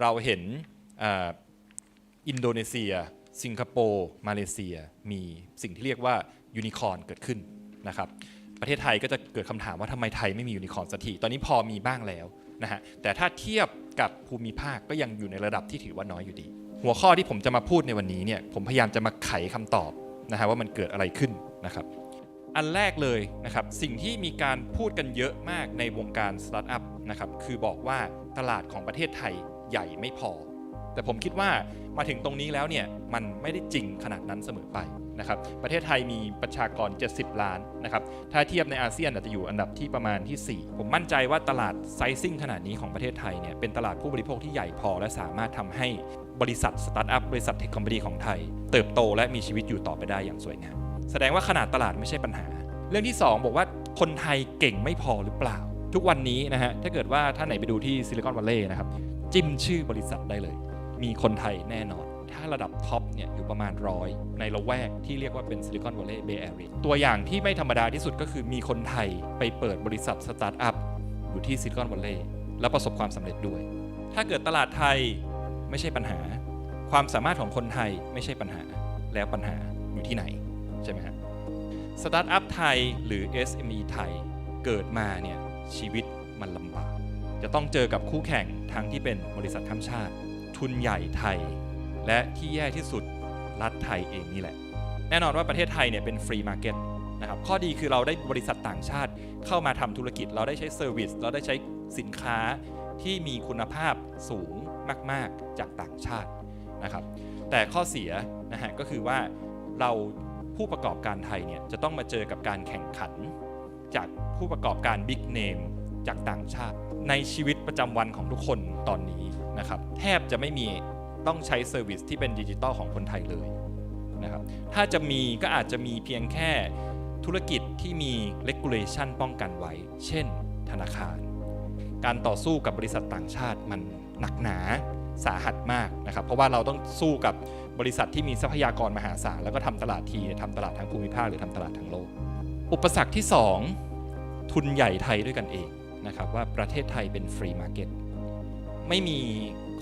เราเห็นอินโดนีเซีย สิงคโปร์มาเลเซีย มีสิ่งที่เรียกว่ายูนิคอร์นเกิดขึ้นนะครับประเทศไทยก็จะเกิดคำถามว่าทำไมไทยไม่มียูนิคอร์นสักทีตอนนี้พอมีบ้างแล้วนะฮะแต่ถ้าเทียบกับภูมิภาคก็ยังอยู่ในระดับที่ถือว่าน้อยอยู่ดี หัวข้อที่ผมจะมาพูดในวันนี้เนี่ยผมพยายามจะมาไขคำตอบนะฮะว่ามันเกิดอะไรขึ้นนะครับ อันแรกเลยนะครับสิ่งที่มีการพูดกันเยอะมากในวงการสตาร์ทอัพนะครับคือบอกว่าตลาดของประเทศไทยใหญ่ไม่พอ แต่ผมคิดว่ามาถึงตรงนี้แล้วเนี่ยมันไม่ได้จริงขนาดนั้นเสมอไปนะครับประเทศไทยมีประชากร 70 ล้านนะครับถ้าเทียบในอาเซียนอาจจะอยู่อันดับที่ประมาณที่ 4 ผมมั่นใจว่าตลาดไซซิ่งขนาดนี้ของประเทศไทยเนี่ยเป็นตลาดผู้บริโภคที่ใหญ่พอ และสามารถทำให้บริษัทสตาร์ทอัพบริษัทเทคคอมพานีของไทย เติบโตและมีชีวิตอยู่ต่อไปได้อย่างสวยงาม แสดงว่าขนาดตลาดไม่ใช่ปัญหา เรื่องที่ 2 บอกว่าคนไทยเก่งไม่พอหรือเปล่า ทุกวันนี้นะฮะถ้าเกิดว่าท่านไหนไปดูที่ซิลิคอนวัลเลย์นะครับจิ้มชื่อบริษัทได้เลย มีคนไทยแน่นอน ถ้าระดับท็อปเนี่ยอยู่ประมาณร้อยในละแวกที่เรียกว่าเป็นซิลิคอนวัลเลย์เบย์แอเรียตัวอย่างที่ไม่ธรรมดาที่สุดก็คือมีคนไทยไปเปิดบริษัทสตาร์ทอัพอยู่ที่ซิลิคอนวัลเลย์แล้วประสบความสำเร็จด้วย ถ้าเกิดตลาดไทยไม่ใช่ปัญหา ความสามารถของคนไทยไม่ใช่ปัญหา แล้วปัญหาอยู่ที่ไหน ใช่ไหมฮะสตาร์ทอัพไทยหรือ SME ไทยเกิดมาเนี่ยชีวิตมันลำบาก จะต้องเจอกับคู่แข่งทั้งที่เป็นบริษัทข้ามชาติ ทุนใหญ่ไทย และที่แย่ที่สุดรัฐไทยเองนี่แหละ แน่นอนว่าประเทศไทยเนี่ยเป็นฟรีมาร์เก็ตนะครับข้อดีคือเราได้บริษัทต่างชาติเข้ามาทำธุรกิจ เราได้ใช้เซอร์วิสเราได้ใช้สินค้าที่มีคุณภาพสูงมาก ๆ จากต่างชาตินะครับแต่ข้อเสียนะฮะก็คือว่าเรา ผู้ประกอบการไทยเนี่ยจะต้องมาเจอกับการแข่งขัน จากผู้ประกอบการบิ๊กเนมจากต่างชาติ ในชีวิตประจำวันของทุกคนตอนนี้นะครับแทบจะไม่มีต้องใช้เซอร์วิสที่เป็นดิจิตอลของคนไทยเลยนะครับถ้าจะมีก็อาจจะมีเพียงแค่ธุรกิจที่มี regulation ป้องกันไว้ เช่น ธนาคาร การต่อสู้กับบริษัทต่างชาติมันหนักหนาสาหัสมากนะครับ เพราะว่าเราต้องสู้กับ บริษัทที่มีทรัพยากรมหาศาลแล้วก็ทำตลาดทีทำตลาดทางภูมิภาคหรือทำตลาดทางโลก อุปสรรคที่ 2 ทุนใหญ่ไทยด้วยกันเองนะครับว่าประเทศไทยเป็นฟรีมาร์เก็ตไม่มี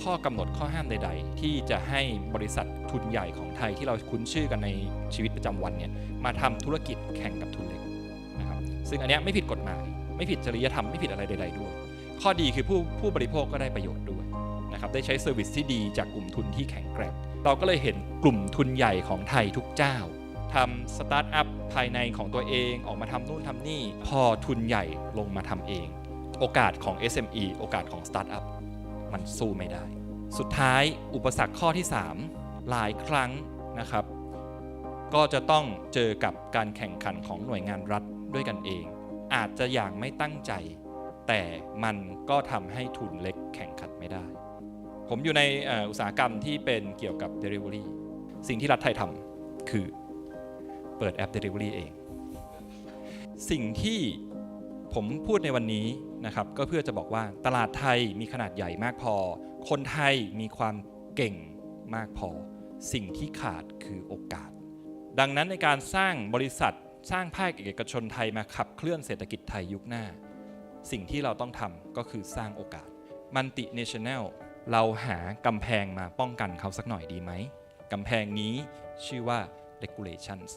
ข้อกำหนดข้อห้ามใด ๆ ที่จะให้บริษัททุนใหญ่ของไทยที่เราคุ้นชื่อกันในชีวิตประจำวันเนี่ยมาทำธุรกิจแข่งกับทุนเล็กนะครับซึ่งอันนี้ไม่ผิดกฎหมาย ไม่ผิดจริยธรรมไม่ผิดอะไรใด ๆ ด้วย ข้อดีคือผู้ผู้บริโภคก็ได้ประโยชน์ด้วยนะครับได้ใช้เซอร์วิสที่ดีจากกลุ่มทุนที่แข็งแกร่ง เราก็เลยเห็นกลุ่มทุนใหญ่ของไทยทุกเจ้าทำสตาร์ทอัพภายในของตัวเองออกมาทำนู่นทำนี่ พอทุนใหญ่ลงมาทำเอง โอกาสของ SME โอกาสของสตาร์ทอัพมันสู้ไม่ได้ สุดท้ายอุปสรรคข้อที่ 3 หลายครั้งนะครับ ก็จะต้องเจอกับการแข่งขันของหน่วยงานรัฐด้วยกันเอง อาจจะอย่างไม่ตั้งใจ แต่มันก็ทำให้ทุนเล็กแข่งขันไม่ได้ ผมอยู่ในอุตสาหกรรมที่เป็นเกี่ยวกับ Delivery สิ่งที่รัฐไทยทำคือเปิดแอป Delivery เอง สิ่งที่ผมพูดในวันนี้นะครับก็เพื่อจะบอกว่าตลาดไทยมีขนาดใหญ่มากพอ คนไทยมีความเก่งมากพอ สิ่งที่ขาดคือโอกาส ดังนั้นในการสร้างบริษัทสร้างภาคเอกชนไทยมาขับเคลื่อนเศรษฐกิจไทยยุคหน้า สิ่งที่เราต้องทำก็คือสร้างโอกาสมัลติเนชั่นแนล เราหากำแพงมาป้องกันเขาสักหน่อยดีไหมกำแพงนี้ชื่อว่า regulations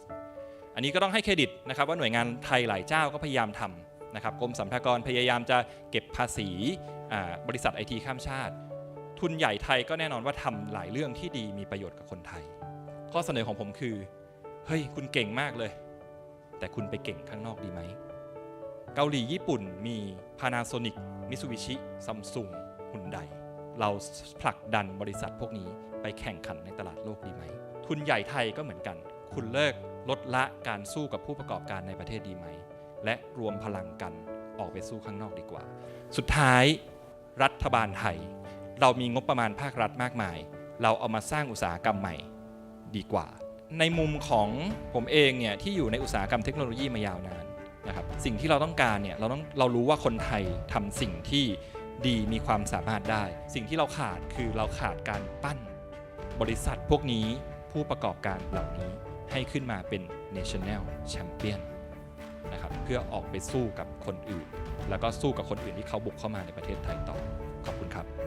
อันนี้ก็ต้องให้เครดิตนะครับว่าหน่วยงานไทยหลายเจ้าก็พยายามทำนะครับกรมสรรพากรพยายามจะเก็บภาษีบริษัทไอทีข้ามชาติ ทุนใหญ่ไทยก็แน่นอนว่าทำหลายเรื่องที่ดีมีประโยชน์กับคนไทย ข้อเสนอของผมคือ เฮ้ย คุณเก่งมากเลย แต่คุณไปเก่งข้างนอกดีไหม เกาหลีญี่ปุ่นมี Panasonic Mitsubishi Samsung Hyundai เราผลักดันบริษัทพวกนี้ไปแข่งขันในตลาดโลกดีไหม ทุนใหญ่ไทยก็เหมือนกัน คุณเลิกลดละการสู้กับผู้ประกอบการในประเทศดีไหม และรวมพลังกันออกไปสู้ข้างนอกดีกว่า สุดท้ายรัฐบาลไทย เรามีงบประมาณภาครัฐมากมาย เราเอามาสร้างอุตสาหกรรมใหม่ดีกว่า ในมุมของผมเองเนี่ยที่อยู่ในอุตสาหกรรมเทคโนโลยีมายาวนานนะครับสิ่งที่เราต้องการเนี่ยเราต้องเรารู้ว่าคนไทยทำสิ่งที่ ดีมีความสามารถได้ สิ่งที่เราขาดคือเราขาดการปั้น บริษัทพวกนี้ผู้ประกอบการเหล่านี้ให้ขึ้นมาเป็น national champion นะครับเพื่อออกไปสู้กับคนอื่น แล้วก็สู้กับคนอื่นที่เขาบุกเข้ามาในประเทศไทยต่อขอบคุณครับ